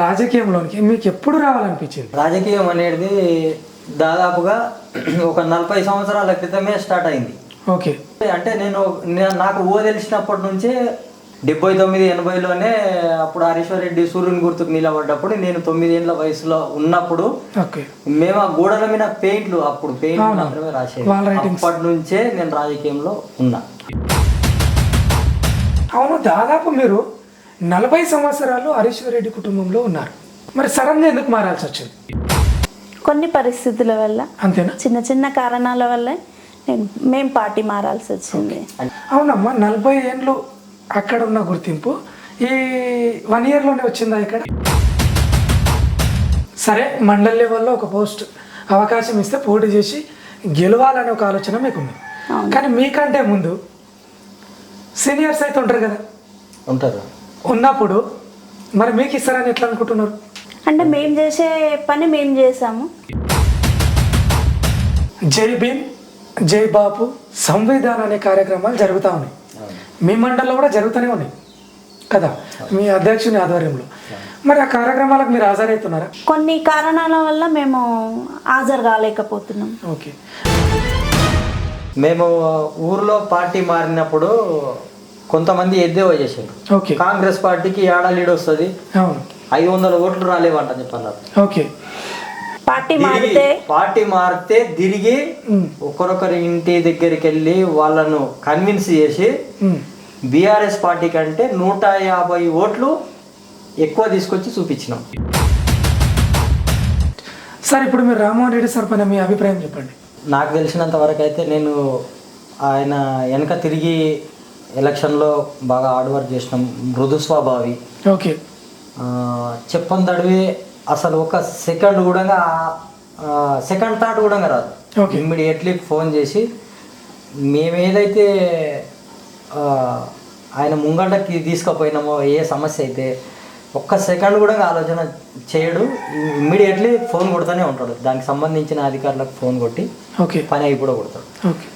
రాజకీయంలోనికి మీకు ఎప్పుడు రావాలనిపించింది? రాజకీయం అనేది దాదాపుగా ఒక నలభై సంవత్సరాల క్రితమే స్టార్ట్ అయింది. ఓకే. అంటే నేను నాకు ఊహ తెలిసినప్పటి నుంచే డెబ్బై తొమ్మిది ఎనభైలోనే అప్పుడు హరీశ్వర్ రెడ్డి సూర్యుని గుర్తుకు నిలబడ్డప్పుడు నేను తొమ్మిదేళ్ళ వయసులో ఉన్నప్పుడు మేము ఆ గోడల మీద పెయింట్లు అప్పుడు పెయింట్. మాత్రమే రాసేది. అప్పటి నుంచే నేను రాజకీయంలో ఉన్నా. అవును దాదాపు మీరు నలభై సంవత్సరాలు హరీశ్వర్ రెడ్డి కుటుంబంలో ఉన్నారు. మరి సడన్గా ఎందుకు మారాల్సి వచ్చింది? కొన్ని పరిస్థితుల వల్ల అంతేనా? చిన్న చిన్న కారణాల వల్ల నేను మేము పార్టీ మారాల్సి వచ్చింది. అవునమ్మా నలభై ఏండ్లు అక్కడ ఉన్న గుర్తింపు. ఈ వన్ ఇయర్లోనే వచ్చిందా ఇక్కడ? సరే మండల్ లెవెల్లో ఒక పోస్ట్ అవకాశం ఇస్తే పోటీ చేసి గెలవాలనే ఒక ఆలోచన మీకుంది. అవును. కానీ మీకంటే ముందు సీనియర్స్ అయితే ఉంటారు కదా? ఉంటారు. ఉన్నప్పుడు మరి మీకు ఇస్తారని ఎట్లా అనుకుంటున్నారు? అంటే మేము చేసే పని మేము చేసాము జై భీమ్ జై బాపు సంవిధాన్ అనే కార్యక్రమాలు జరుగుతూ ఉన్నాయి. మీ మండలంలో కూడా జరుగుతూనే ఉన్నాయి. కదా? మీ అధ్యక్షుని ఆధ్వర్యంలో. మరి ఆ కార్యక్రమాలకు మీరు హాజరవుతున్నారా? కొన్ని కారణాల వల్ల మేము హాజరు కాలేకపోతున్నాం. ఓకే. మేము ఊర్లో పార్టీ మారినప్పుడు కొంతమంది ఎద్దేవా చేశారు. ఓకే. కాంగ్రెస్ పార్టీకి ఏడా లీడ్ వస్తుంది? అవును. ఐదు వందల ఓట్లు రాలేవంట చెప్పన్నారు. ఓకే. పార్టీ మారితే? పార్టీ మారితే తిరిగి ఒకరొకరి ఇంటి దగ్గరికి వెళ్ళి వాళ్ళను కన్విన్స్ చేసి. బీఆర్ఎస్ పార్టీ కంటే నూట యాభై ఓట్లు ఎక్కువ తీసుకొచ్చి చూపించినాం. సార్ ఇప్పుడు మీరు రామ్మోహన్ రెడ్డి సార్ పైన మీ అభిప్రాయం చెప్పండి. నాకు తెలిసినంత వరకు అయితే నేను ఆయన వెనక తిరిగి ఎలక్షన్లో బాగా హార్డ్ వర్క్ చేసినాం. మృదు స్వభావి. ఓకే. తడివి అసలు ఒక సెకండ్ కూడా సెకండ్ థాట్ కూడా రాదు. ఇమ్మీడియట్లీ ఫోన్ చేసి మేమేదైతే ఆయన ముంగంటకి తీసుకుపోయినామో ఏ సమస్య అయితే ఒక్క సెకండ్ కూడా ఆలోచన చేయడు. ఇమ్మీడియట్లీ ఫోన్ కొడుతూనే ఉంటాడు. దానికి సంబంధించిన అధికారులకు ఫోన్ కొట్టి ఓకే. పని అయిపోయి కొడతాడు. ఓకే.